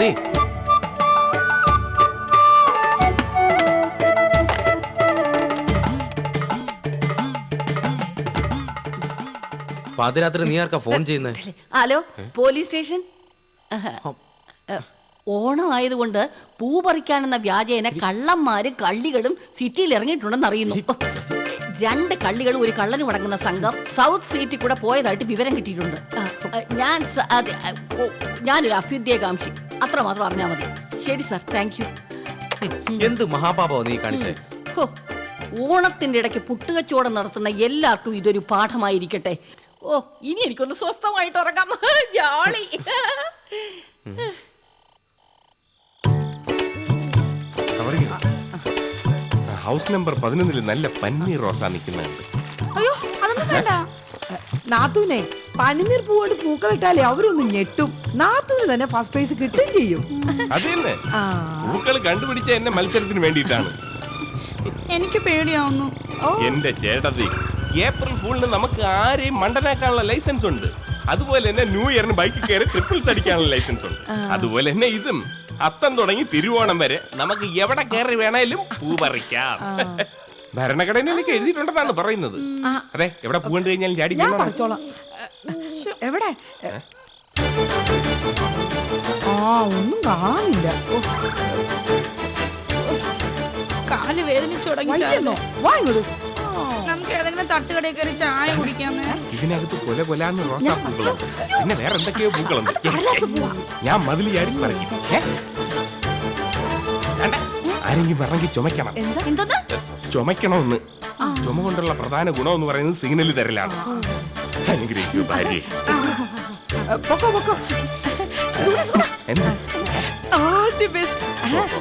അതെ പാതിരാത്രി നീ ആർക്കാ ഫോൺ ചെയ്യുന്നത് ഹലോ പോലീസ് സ്റ്റേഷൻ? ഓണം ആയതുകൊണ്ട് പൂ പറിക്കാനെന്ന വ്യാജേന കള്ളന്മാരും കള്ളികളും സിറ്റിയിൽ ഇറങ്ങിയിട്ടുണ്ടെന്ന് അറിയുന്നു. രണ്ട് കള്ളികളും ഒരു കള്ളനും അടങ്ങുന്ന സംഘം സൗത്ത് സീറ്റിൽ കൂടെ പോയതായിട്ട് വിവരം കിട്ടിയിട്ടുണ്ട്. ഞാൻ ഞാനൊരു അഭ്യുദയകാംക്ഷി. അത്ര മാത്രം അറിഞ്ഞാൽ മതി. ശരി സാർ താങ്ക് യു എന്ത് മഹാപാപോ നീ കാണിച്ചേ? ഹോ, ഓണത്തിന്റെ ഇടയ്ക്ക് പുട്ടുകച്ചവടം നടത്തുന്ന എല്ലാവർക്കും ഇതൊരു പാഠമായിരിക്കട്ടെ. ഓ ഇനി എനിക്കൊന്ന് സ്വസ്ഥമായിട്ട് ഉറങ്ങാം. ജോളി. ഹൗസ് നമ്പർ പതിനൊന്നിൽ നല്ല പന്നീർ റോസാ നിൽക്കുന്നുണ്ട്. അയ്യോ അതൊന്നും വേണ്ട. നാത്തൂനെ പനിനീർ പൂவோട് പൂക്കളിട്ടാലേ അവരൊന്നും ഞെട്ടും. നാത്തൂന് തന്നെ ഫസ്റ്റ് പ്രൈസ് കിട്ടുകയും ചെയ്യും. അത് ആ. പൂക്കൾ കണ്ടുപിടിച്ച എന്നെ മത്സരത്തിന് വേണ്ടിയിട്ടാണ്. എനിക്ക് പേടിയാവുന്നു. എന്റെ ചേട്ടത്തി ഏപ്രിൽ ഫൂളിന് നമുക്ക് ആരെയും മണ്ടനാക്കാനുള്ള ലൈസൻസ് ഉണ്ട്. അതുപോലെ തന്നെ ന്യൂ ഇയറിന് ബൈക്ക് കയറി ട്രിപ്പിൾസ് അടിക്കാനുള്ള ലൈസൻസ് ഉണ്ട്. അതുപോലെ തന്നെ ഇതും അത്തം തുടങ്ങി തിരുവോണം വരെ നമുക്ക് എവിടെ കയറി വേണേലും പൂ പറിക്കാം. ഭരണഘടനയിലേക്ക് എഴുതിയിട്ടുണ്ടെന്നാണ് പറയുന്നത്. അതെ എവിടെ പോകേണ്ടി കണ്ടു കഴിഞ്ഞാൽ ചാടി ഞാൻ. എവിടെ? ആ ഒന്നും കാണില്ല ഓ, കാൽ വേദനിച്ചു തുടങ്ങി വൈകുന്നോ? ശാരദ. വാ നമുക്ക് ഏതെങ്കിലും തട്ടുകടയിൽ കയറി ചായ കുടിക്കാന്ന്. ഇതിനകത്ത് കൊല കൊലാന്ന് റോസാ പൂക്കളുണ്ട് പിന്നെ വേറെ എന്തൊക്കെയോ പൂക്കളുണ്ട്. ഞാൻ മതിൽ ചാടി പറഞ്ഞു. ആരെങ്കിലും പറഞ്ഞെങ്കിൽ ചുമക്കണം എന്താ? ചുമക്കണമെന്ന് ചുമ കൊണ്ടുള്ള പ്രധാന ഗുണം എന്ന് പറയുന്നത് സിഗ്നൽ തരലാണ്. അനുഗ്രഹിക്കൂ ഭാര്യ. ഹായ് പൊക്കോ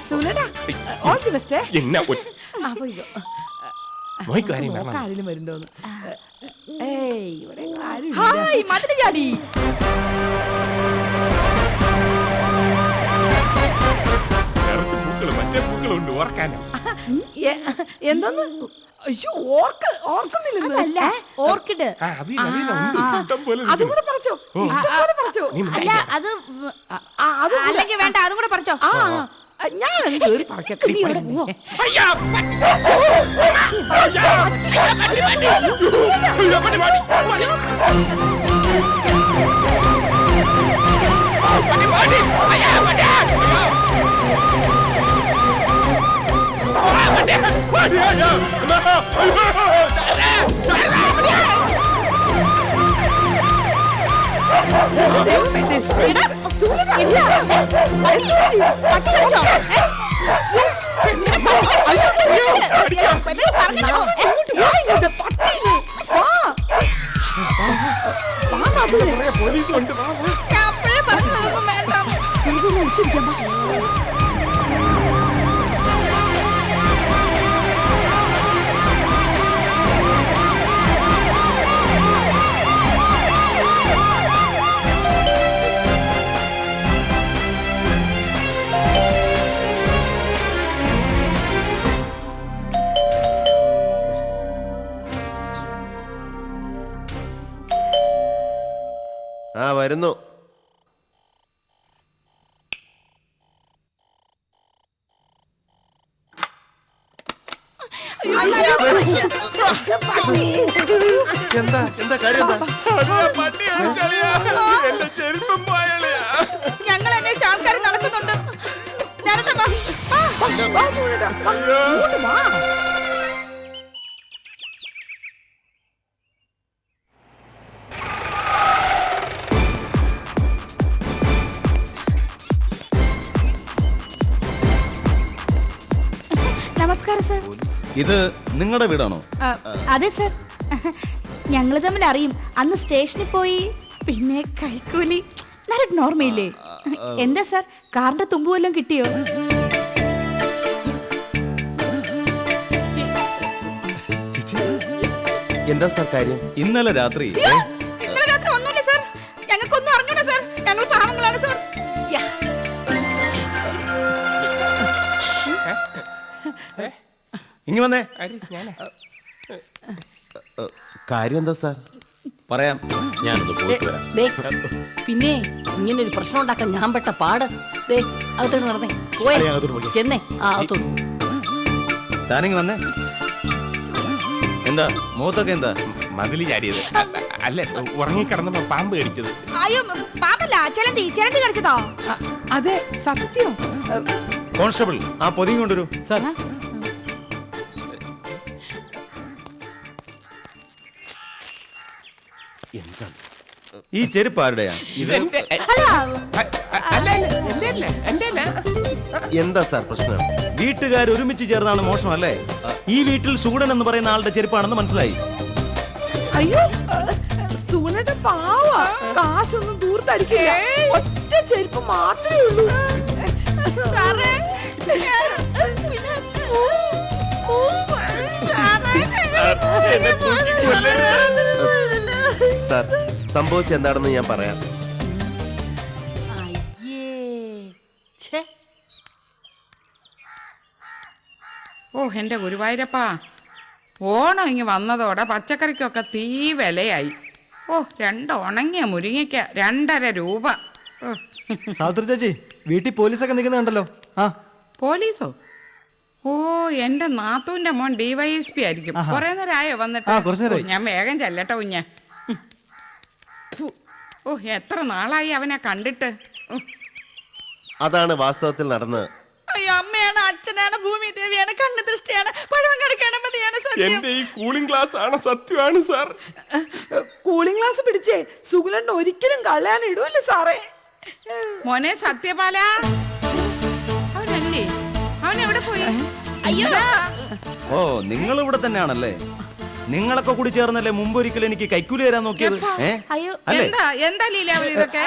സൂന മറ്റേ പൂക്കളുണ്ട് ഓർക്കാനോ. എ- എന്തോന്ന്? അയ്യോ ഓർക്ക് ഓർക്കുന്നില്ലെന്ന് ഓർക്കിഡ്. അത്. കൂടെ പറിച്ചോ പറിച്ചോ. അല്ല. അത്. അല്ലെങ്കിൽ വേണ്ട അതും കൂടെ പറിച്ചോ. ഞാൻ അത് കേറി പറിക്കട്ടെ നീ ഇവിടെ പോവോ അയ്യാ! അയ്യാ! അയ്യോ, പണി, പണി, പണി. പണി, പണി. അയ്യാ, പണി. അയ്യോ. ആ, പണി, പണി, അയ്യോ. അയ്യോ. എടാ, സൂര്യനാ, ഇല്ല. അയ്യോ, പട്ടി കടിച്ചോ? ഏ? അടിക്കാം. വാ ഇങ്ങോട്ട്, പട്ടി. വാ. വാ, ബാബുവിനെ. പുറകെ പോലീസുണ്ട് വാ, വാ. ഞാൻ അപ്പോഴേ പറഞ്ഞതൊന്നും വേണ്ട ഇതിനെ അടിച്ചിരിക്കാം, എന്താ? എന്താ കാര്യം എന്താ? പട്ടി അടിച്ചളിയാ. എന്റെ ചെരുപ്പും പോയളിയാ. ഞങ്ങൾ എന്നെ ആൾക്കാർ നടക്കുന്നുണ്ട് നമസ്കാരം സർ. ഇത് നിങ്ങളുടെ വീടാണോ? അതെ സർ. ഞങ്ങൾ തമ്മിൽ അറിയും. അന്ന് സ്റ്റേഷനിൽ പോയി. പിന്നെ കൈക്കൂലി. നല്ല നോർമയില്ലേ? എന്താ സാർ? കാറിന്റെ തുമ്പ് വല്ലതും കിട്ടിയോ? എന്താ സാർ കാര്യം? ഇന്നലെ രാത്രി. ഇന്നലെ രാത്രി ഒന്നുമില്ല സർ. ഞങ്ങൾക്കൊന്നും അറിഞ്ഞൂടാ സർ. ഞങ്ങൾ പാവങ്ങളാണ് സർ. യാ. ഇങ്ങ് വന്നേ? ഞാനാ? കാര്യം എന്താ സാർ? പറയാം. ഞാനൊന്ന് പോയിട്ട് വരാം. ദേ, പിന്നെ ഇങ്ങനെ ഒരു പ്രശ്നം ഉണ്ടാക്കാൻ ഞാൻ പെട്ട പാട്. ദേ അകത്തോട്ട് നടന്നേ. പോയെ. അളിയാ, അകത്തോട്ട് പോയി. ചെന്നേ. ആ അകത്തോട്ട്. താനിങ് വന്നേ. എന്താ മുഖത്തൊക്കെ എന്താ? മതിലി ചാരിയത് അല്ല ഉറങ്ങിക്കിടന്നപ്പോ പാമ്പ് കടിച്ചത്. അയ്യോ പാപ്പല്ല കടിച്ചതോ? അതെ സത്യം. കോൺസ്റ്റബിൾ ആ പൊതിയും കൊണ്ടുവരൂ സാർ ഈ ചെരുപ്പ് ആരുടെയാ? ഇത് അല്ല എന്റെ അല്ല എന്റെ അല്ല എന്താ സാർ പ്രശ്നം? വീട്ടുകാർ ഒരുമിച്ച് ചേർന്നാണ് മോഷണം അല്ലേ ഈ വീട്ടിൽ സൂടൻ എന്ന് പറയുന്ന ആളുടെ ചെരുപ്പാണെന്ന് മനസ്സിലായി. അയ്യോ സുഗുണന്റെ പാവ. കാശൊന്നും ദൂർത്തടിക്കില്ല ഒറ്റ ചെരുപ്പ് മാത്രമേ ഉള്ളൂ. എന്നെ തൂക്കിക്കൊല്ലരുത്. സാർ. സംഭവിച്ച എന്താണെന്ന് ഞാൻ പറയാം. ഓ എന്റെ ഗുരുവായൂരപ്പാ. ഓണം ഇങ്ങ് വന്നതോടെ പച്ചക്കറിക്കൊക്കെ തീ വിലയായി. ഓ രണ്ട് ഉണങ്ങിയ മുരിങ്ങയ്ക്ക രണ്ടര രൂപ. ഓ, ചേച്ചി വീട്ടിൽ പോലീസൊക്കെ നിൽക്കുന്നുണ്ടല്ലോ. ആ. പോലീസോ? ഓ എന്റെ നാത്തൂന്റെ മോൻ ഡിവൈഎസ്പി ആയിരിക്കും. കുറെ നേരമായോ വന്നിട്ട്? ഞാൻ വേഗം ചെല്ലട്ടെ കുഞ്ഞ. ഓ എത്ര നാളായി അവനെ കണ്ടിട്ട്? അതാണ് വാസ്തവത്തിൽ നടന്നത് അയ്യോ അമ്മയാണ് അച്ഛനാണ് ഭൂമി ദേവിയാണ് കണ്ണു ദൃഷ്ടിയാണ് പഴവങ്ങാട് ഗണപതിയാണ് സത്യം. എന്റെ ഈ കൂളിംഗ് ഗ്ലാസ് ആണ് സത്യമാണ് സാർ കൂളിംഗ് ഗ്ലാസ് പിടിച്ചേ ഒരിക്കലും കളയാൻ സാറേ. മോനെ സത്യപാല. അവനല്ലേ? അവൻ എവിടെ പോയി? അയ്യോ. ഓ നിങ്ങൾ ഇവിടെ തന്നെയാണല്ലേ? നിങ്ങളൊക്കെ കൂടി ചേർന്നല്ലേ മുമ്പ് ഒരിക്കലും എനിക്ക് കൈക്കൂലി തരാൻ നോക്കിയത്? ഏ? അയ്യോ അല്ലേ? എന്താ? എന്താ ലീലാവതി ഇതൊക്കെ?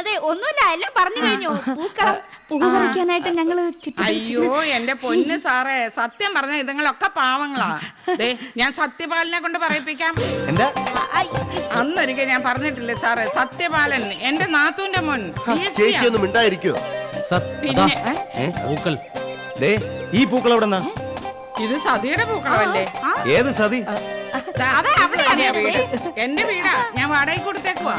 അതെ ഒന്നുമില്ല എല്ലാം പറഞ്ഞു കഴിഞ്ഞു. പൂക്കളം പൂ പറിക്കാനായിട്ട് ഞങ്ങൾ ചുറ്റി അയ്യോ എന്റെ പൊന്ന് സാറേ. സത്യം പറഞ്ഞ ഇതുങ്ങളൊക്കെ പാവങ്ങളാ. ദേ ഞാൻ സത്യപാലനെ കൊണ്ട് പറയിപ്പിക്കാം. എന്താ? അന്നൊരിക്കൽ ഞാൻ പറഞ്ഞിട്ടില്ലേ സാറേ. സത്യപാലൻ എന്റെ നാത്തൂന്റെ മോൻ. PhD ചേച്ചി യാ. ഒന്നും മിണ്ടായിരിക്കോ പിന്നെ? ഏ? പൂക്കൾ. ദേ ഈ പൂക്കൾ എവിടെന്നാ? ഇത് സതിയുടെ പൂക്കളമല്ലേ? ഏത് സതി? വീട്. എന്റെ വീടാ. ഞാൻ വാടകയ്ക്ക് കൊടുത്തേക്കുവാ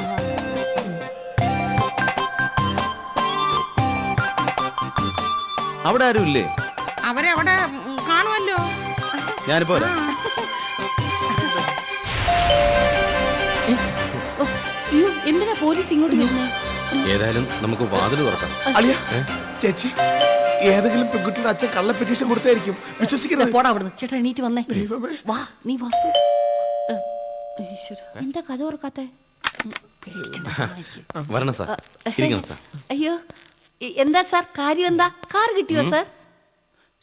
അവിടെ ആരും ഇല്ലേ? അവരവിടെ അവിടെ കാണുമല്ലോ. ഞാനിപ്പോ എന്തിനാ പോലീസ് ഇങ്ങോട്ട് ഏതായാലും നമുക്ക് വാതിൽ തുറക്കാം. ചേച്ചി ഏതെങ്കിലും പെൺകുട്ടിയുടെ അച്ഛൻ കള്ള പെറ്റീഷൻ കൊടുത്തായിരിക്കും. വിശ്വസിക്കുന്നത് പോടാ അവിടുന്ന്. ചേട്ടാ എണീറ്റ് വന്നേ. വാ നീ വാ. ഈശ്വരാ. എന്താ കഥ ഓർക്കാത്തെ? പേടിക്കണ്ട. വരണം സാർ. ഇരിക്കണം സാർ. അയ്യോ എ- എന്താ സാർ? കാര്യം എന്താ? കാർ കിട്ടിയോ സാർ?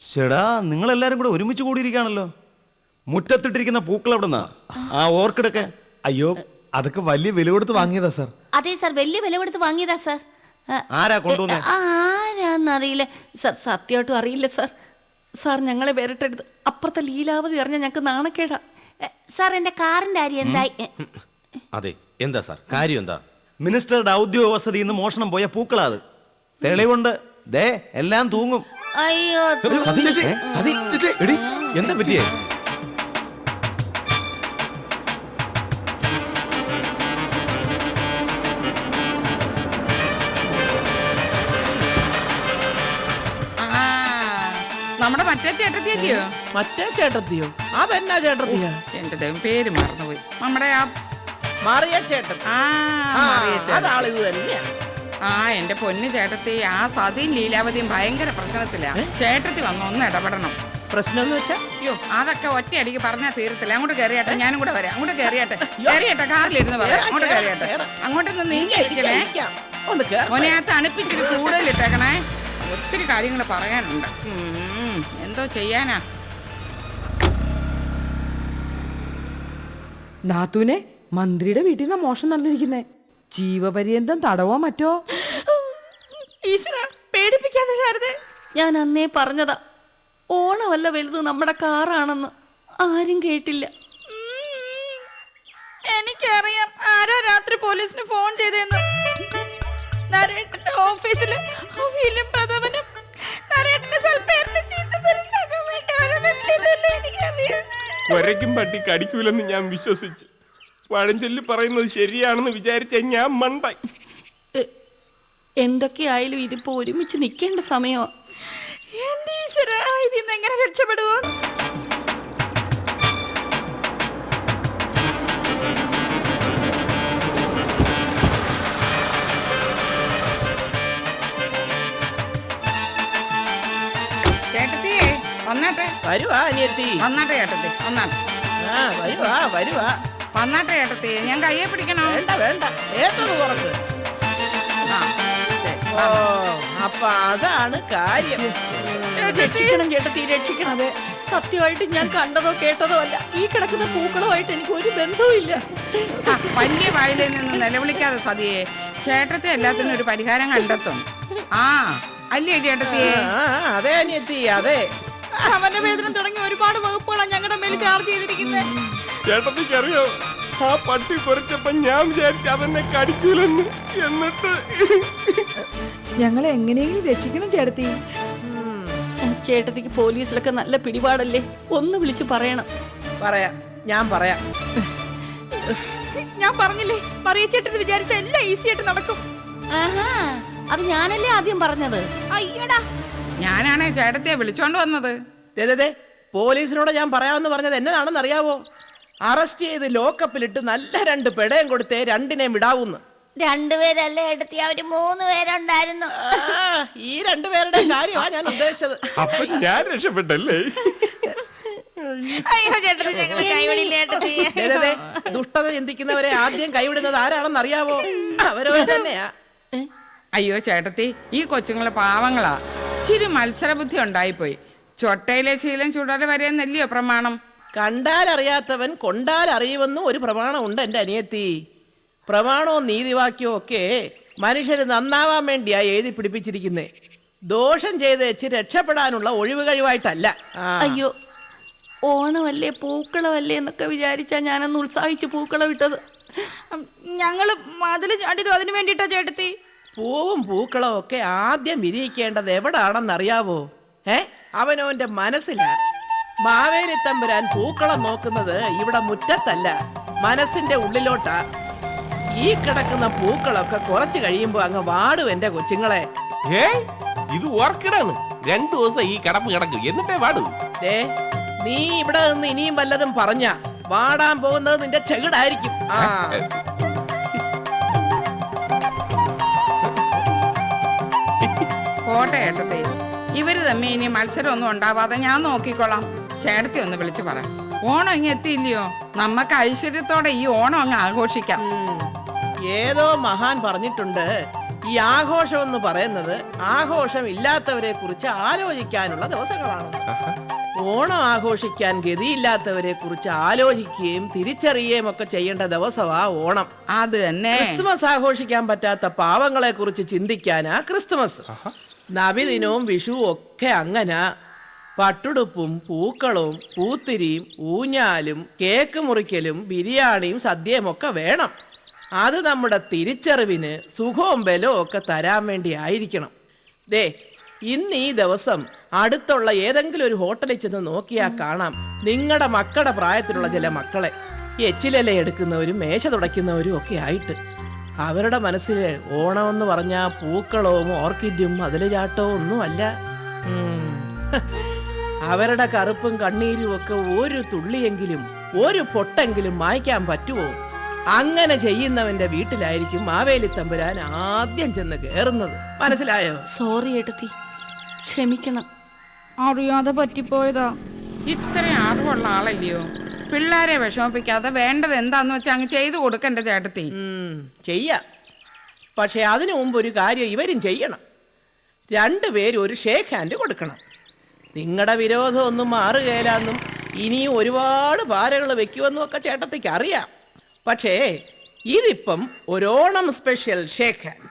ചേടാ നിങ്ങൾ എല്ലാരും കൂടെ ഒരുമിച്ച് കൂടിയിരിക്കുകയാണല്ലോ. മുറ്റത്തിട്ടിരിക്കുന്ന പൂക്കൾ എവിടെന്നാ ആ ഓർക്കിഡൊക്കെ അയ്യോ അതൊക്കെ വലിയ വില കൊടുത്ത് വാങ്ങിയതാ സാർ. അതെ സാർ വലിയ വില കൊടുത്ത് വാങ്ങിയതാ സാർ. ആരാ കൊണ്ടുവന്നേ? ആരാന്നറിയില്ല. സർ സത്യമായിട്ടും അറിയില്ല സർ. സാർ ഞങ്ങളെ വേറിട്ടെടുത്ത് അപ്പുറത്തെ ലീലാവതി അറിഞ്ഞ ഞങ്ങൾക്ക് നാണക്കേടാ. സാർ എന്റെ കാറിന്റെ കാര്യം എന്തായി? അതെ എന്താ സാർ? കാര്യം എന്താ? മിനിസ്റ്ററുടെ ഔദ്യോഗിക വസതിയിൽ നിന്ന് മോഷണം പോയ പൂക്കളാത്. തെളിവുണ്ട്. ദേ എല്ലാം തൂങ്ങും. അയ്യോ എന്താ പറ്റിയേ? മറ്റേ ചേട്ടത്തിയല്ലയോ മറ്റേ ചേട്ടത്തിയോ? അതെന്നാ ചേട്ടത്തിയാ? എന്റെ ദൈവം പേര് മറന്നുപോയി. നമ്മുടെ ആ മാറിയ ആ ചേട്ടത്തി. അതാളിത് തന്നെയാ. ആ എന്റെ പൊന്ന് ചേട്ടത്തി ആ സതിയും ലീലാവതിയും ഭയങ്കര പ്രശ്നത്തിലാ. ചേട്ടത്തി വന്ന് ഒന്ന് ഇടപെടണം. പ്രശ്നം എന്ന് വെച്ചാ? അയ്യോ അതൊക്കെ ഒറ്റയടിക്ക് പറഞ്ഞാൽ തീരത്തില്ല. അങ്ങോട്ട് കയറിയാട്ടെ ഞാനും കൂടെ വരാം. അങ്ങോട്ട് കയറിയാട്ടെ കയറിയാട്ടെ കാറിലിരുന്ന് പറയാം. അങ്ങോട്ട് കയറിയാട്ടെ അങ്ങോട്ടൊന്ന് നീങ്ങിയിരിക്കണേ. ഒന്ന് കേറ്. മോനെ ആ തണുപ്പിച്ചിട്ട് കൂടുതലിട്ടേക്കണേ. ഒത്തിരി കാര്യങ്ങൾ പറയാനുണ്ട്. ഉം, എന്തോ ചെയ്യാനാ നാത്തൂനെ മന്ത്രിയുടെ വീട്ടിൽ നിന്നാ മോഷം നടന്നിരിക്കുന്നേ. ജീവപര്യന്തം തടവോ മറ്റോ? ഈശ്വര പേടിപ്പിക്കാതെ ശാരദേ. ഞാൻ അന്നേ പറഞ്ഞതാ ഓണമല്ല വലുത് നമ്മുടെ കാറാണെന്ന്. ആരും കേട്ടില്ല. എനിക്കറിയാം ആരാ രാത്രി പോലീസിന് ഫോൺ ചെയ്തെന്ന് ഓഫീസിൽ ഫിലിം പ്രഥമനും ഒരയ്ക്കും പട്ടി കടിക്കൂലെന്ന് ഞാൻ വിശ്വസിച്ച്. പഴഞ്ചൊല്ലി പറയുന്നത് ശരിയാണെന്ന് വിചാരിച്ച ഞാൻ മണ്ടായി എന്തൊക്കെയായാലും ഇതിപ്പോ ഒരുമിച്ച് നിൽക്കേണ്ട സമയമാ. എന്റെ ഈശ്വര ഇതിന്ന് എങ്ങനെ രക്ഷപ്പെടുവോ വന്നാട്ടെ. വരുവാ അനിയത്തി. വന്നാട്ടെ ഏട്ടത്തി വന്നാട്ടെ. ആ വരുവാ വരുവാ. വന്നാട്ടെ ഏട്ടത്തി ഞാൻ കയ്യെ പിടിക്കണോ? വേണ്ട വേണ്ട. ഏറ്റവും ശരി. ഓ അപ്പൊ അതാണ് കാര്യം. രക്ഷിക്കണം ചേട്ടത്തി രക്ഷിക്കണം. സത്യമായിട്ട് ഞാൻ കണ്ടതോ കേട്ടതോ അല്ല. ഈ കിടക്കുന്ന പൂക്കളുമായിട്ട് എനിക്ക് ഒരു ബന്ധവും ഇല്ല. ആ, വലിയ വായിലിൽ നിന്ന് നിലവിളിക്കാതെ സതിയെ ചേട്ടത്തെ എല്ലാത്തിനും ഒരു പരിഹാരം കണ്ടെത്തും. ആ അല്ലേ ചേട്ടത്തിയെ? അതെ അനിയത്തി അതെ. അവന്റെ വേദന തുടങ്ങി ഒരുപാട് വകുപ്പുകളാണ് ഞങ്ങളുടെ മേൽ ചാർജ് ചെയ്തിരിക്കുന്നത് ചേട്ടത്തിക്ക് അറിയോ ആ പട്ടി കുറച്ചപ്പോ ഞാൻ വിചാരിച്ച അതെന്നെ കടിക്കൂലെന്ന്. എന്നിട്ട് ഞങ്ങളെ എങ്ങനെയെങ്കിലും രക്ഷിക്കണം ചേട്ടത്തി. ചേട്ടത്തിക്ക് പോലീസിലൊക്കെ നല്ല പിടിപാടല്ലേ? ഒന്ന് വിളിച്ച് പറയണം. പറയാം. ഞാൻ പറയാം. ഞാൻ പറഞ്ഞില്ലേ? പറയച്ചേട്ടൻ വിചാരിച്ച എല്ലാം ഈസി ആയിട്ട് നടക്കും. ആഹാ അത് ഞാനല്ലേ ആദ്യം പറഞ്ഞത്. അയ്യടാ ഞാനാണേ ചേട്ടത്തിയെ വിളിച്ചോണ്ട് വന്നത്. ദേ, പോലീസിനോട് ഞാൻ പറയാമെന്ന് പറഞ്ഞത് എന്നതാണെന്ന് അറിയാവോ? അറസ്റ്റ് ചെയ്ത് ലോക്കപ്പിലിട്ട് നല്ല രണ്ട് പെടയും കൊടുത്തേ രണ്ടിനെയും വിടാവൂന്ന്. രണ്ടുപേരല്ലേ എടുത്തി അവർ മൂന്ന് പേരുണ്ടായിരുന്നു. ആ, ഈ രണ്ടുപേരുടെ കാര്യമാണ് ഞാൻ ഉദ്ദേശിച്ചത്. അപ്പൊ ഞാൻ രക്ഷപ്പെട്ടല്ലേ? അയ്യോ ചേട്ടത്തി ഞങ്ങൾ കൈവിടില്ല ചേട്ടത്തി. ദേ, ദേ, ദേ, ദുഷ്ടത ചിന്തിക്കുന്നവരെ ആദ്യം കൈവിടുന്നത് ആരാണെന്ന് അറിയാവോ? അവരവർ തന്നെയാ. അയ്യോ ചേട്ടത്തി ഈ കൊച്ചുങ്ങളെ പാവങ്ങളാ. ഇച്ചിരി മത്സരബുദ്ധി ഉണ്ടായിപ്പോയി. ചൊട്ടയിലെ ശീലം ചുടല വരെയെന്നല്ലയോ പ്രമാണം? കണ്ടാൽ അറിയാത്തവൻ കൊണ്ടാൽ അറിയുമെന്നും ഒരു പ്രമാണം ഉണ്ട് എന്റെ അനിയത്തി. പ്രമാണവും നീതിവാക്യവും ഒക്കെ മനുഷ്യർ നന്നാവാൻ വേണ്ടിയാ എഴുതി പിടിപ്പിച്ചിരിക്കുന്നേ. ദോഷം ചെയ്ത് വെച്ച് രക്ഷപ്പെടാനുള്ള ഒഴിവ് കഴിവായിട്ടല്ല. അയ്യോ ഓണമല്ലേ പൂക്കളമല്ലേ എന്നൊക്കെ വിചാരിച്ചാ ഞാനൊന്ന് ഉത്സാഹിച്ച് പൂക്കളം ഇട്ടത് ഞങ്ങൾ മതിൽ ചാടിയതും അതിനു വേണ്ടിട്ടാ ചേട്ടത്തി. പൂവും പൂക്കളും ഒക്കെ ആദ്യം വിരിയിക്കേണ്ടത് എവിടാണെന്നറിയാവോ? ഏ? അവനവന്റെ മനസ്സിലാ. മാവേലി തമ്പുരാൻ പൂക്കളം നോക്കുന്നത് ഇവിടെ മുറ്റത്തല്ല മനസ്സിന്റെ ഉള്ളിലോട്ടാ. ഈ കിടക്കുന്ന പൂക്കളൊക്കെ കുറച്ച് കഴിയുമ്പോ അങ്ങ് വാടും എന്റെ കൊച്ചുങ്ങളെ. ഏ? ഇത് ഓർക്കിടാണ് രണ്ടു ദിവസം ഈ കിടപ്പ് കിടക്കും. എന്നിട്ടേ വാടും. ഏ നീ ഇവിടെ നിന്ന് ഇനിയും വല്ലതും പറഞ്ഞ. വാടാൻ പോകുന്നത് നിന്റെ ചെകിടായിരിക്കും. ആ. പോട്ടെ ഏട്ടത്തെ ഇവർ തമ്മി ഇനി മത്സരമൊന്നും ഉണ്ടാവാതെ ഞാൻ നോക്കിക്കോളാം. ചേട്ടത്തി ഒന്ന് വിളിച്ചു പറ. ഓണം ഇങ്ങ് എത്തിയില്ലയോ? നമുക്ക് ഐശ്വര്യത്തോടെ ഈ ഓണം അങ്ങ് ആഘോഷിക്കാം. ഏതോ മഹാൻ പറഞ്ഞിട്ടുണ്ട് ഈ ആഘോഷം എന്ന് പറയുന്നത് ആഘോഷം ഇല്ലാത്തവരെ കുറിച്ച് ആലോചിക്കാനുള്ള ദിവസങ്ങളാണ്. ഓണം ആഘോഷിക്കാൻ ഗതിയില്ലാത്തവരെ കുറിച്ച് ആലോചിക്കുകയും തിരിച്ചറിയുകയും ഒക്കെ ചെയ്യേണ്ട ദിവസമാ ഓണം. അത് തന്നെ. ക്രിസ്തുമസ് ആഘോഷിക്കാൻ പറ്റാത്ത പാവങ്ങളെ കുറിച്ച് ചിന്തിക്കാനാ ക്രിസ്തുമസ്. നബിദിനവും വിഷുവും ഒക്കെ അങ്ങനെ പട്ടുടുപ്പും പൂക്കളും പൂത്തിരിയും ഊഞ്ഞാലും കേക്ക് മുറിക്കലും ബിരിയാണിയും സദ്യയും ഒക്കെ വേണം. അത് നമ്മുടെ തിരിച്ചറിവിന് സുഖവും ബലവും ഒക്കെ തരാൻ വേണ്ടി ആയിരിക്കണം. ദേ ഇന്ന് ഈ ദിവസം അടുത്തുള്ള ഏതെങ്കിലും ഒരു ഹോട്ടലിൽ ചെന്ന് നോക്കിയാൽ കാണാം. നിങ്ങളുടെ മക്കളുടെ പ്രായത്തിലുള്ള ചില മക്കളെ. എച്ചിലല എടുക്കുന്നവരും മേശ തുടയ്ക്കുന്നവരും ഒക്കെ ആയിട്ട്. അവരുടെ മനസ്സിൽ ഓണമെന്ന് പറഞ്ഞാൽ പൂക്കളവും ഓർക്കിഡും മതിലുചാട്ടവും ഒന്നും അല്ല അവരുടെ കറുപ്പും കണ്ണീരും ഒക്കെ ഒരു തുള്ളിയെങ്കിലും ഒരു പൊട്ടെങ്കിലും മായ്ക്കാൻ പറ്റുമോ? അങ്ങനെ ചെയ്യുന്നവന്റെ വീട്ടിലായിരിക്കും മാവേലി തമ്പുരാൻ ആദ്യം ചെന്ന് കയറുന്നത് മനസ്സിലായോ? സോറി ഏട്ടത്തി. ക്ഷമിക്കണം. അറിയാതെ പറ്റിപ്പോയതാ. ഇത്രയും അറിവുള്ള ആളല്ലയോ? പിള്ളേരെ വിഷമിപ്പിക്കാതെ വേണ്ടത് എന്താന്ന് വെച്ചാൽ അങ്ങ് ചെയ്തു കൊടുക്കണ്ട ചേട്ടത്തി. ചെയ്യ. പക്ഷെ അതിനു മുമ്പ് ഒരു കാര്യം ഇവരും ചെയ്യണം. രണ്ടുപേരും ഒരു ഷേക്ക് ഹാൻഡ് കൊടുക്കണം. നിങ്ങളുടെ വിരോധം ഒന്നും മാറുകയില്ലെന്നും ഇനിയും ഒരുപാട് പാരകൾ വെക്കുമെന്നും ഒക്കെ ചേട്ടത്തിക്ക് അറിയാം. പക്ഷേ ഇതിപ്പം ഒരോണം സ്പെഷ്യൽ ഷേക്ക് ഹാൻഡ്.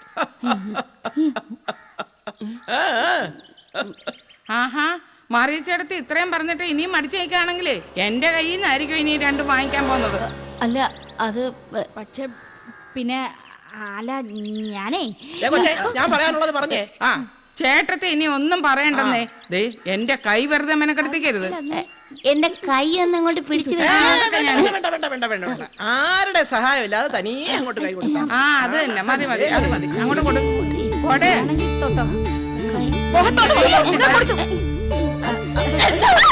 ആഹാ മറിയ ചേട്ടത്തി ഇത്രയും പറഞ്ഞിട്ട് ഇനിയും മടിച്ചു നിൽക്കുകയാണെങ്കിലേ എന്റെ കയ്യിൽ നിന്നായിരിക്കും ഇനി രണ്ടും വാങ്ങിക്കാൻ പോകുന്നത് അല്ല അത് പക്ഷെ പിന്നെ അല്ല ഞാനേ ഞാൻ പറയാനുള്ളത് പറഞ്ഞേ ആ ചേട്ടത്തി ഇനി ഒന്നും പറയണ്ടെന്നേ ദേ എന്റെ കൈ വെറുതെ മെനക്കെടുത്തിക്കരുത് എന്റെ കൈ ഒന്ന് അങ്ങോട്ട് പിടിച്ചു ആ, ഞാൻ വേണ്ട വേണ്ട വേണ്ട വേണ്ട വേണ്ട ആരുടെ സഹായം ഇല്ലാതെ തനിയെ അങ്ങോട്ട് കൈ കൊടുത്തു ആ അത് തന്നെ മതി മതി അത് മതി അങ്ങോട്ട് 아이고.